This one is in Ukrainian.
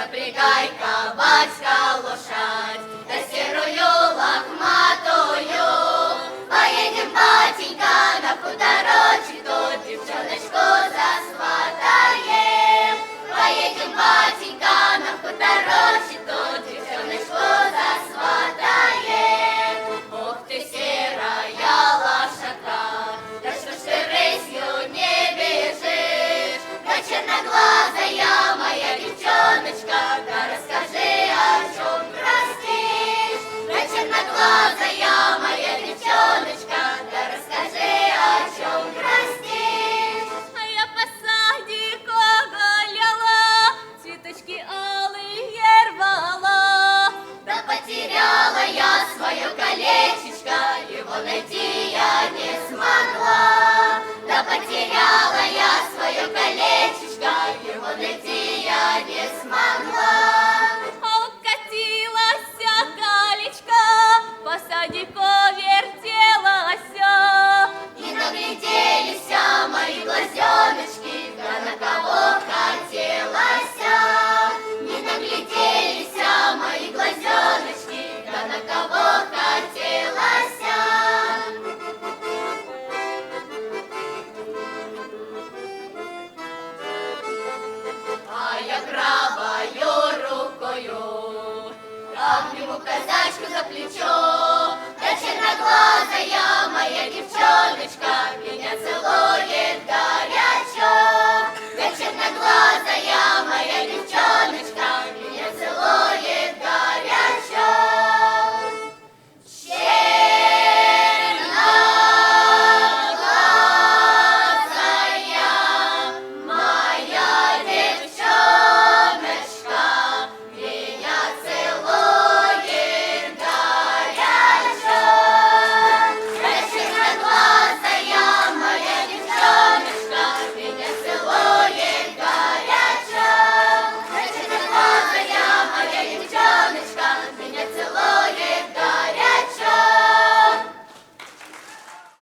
запрягай кабацька лодка. Magma. Обниму казачку за плечо, да черноглазую.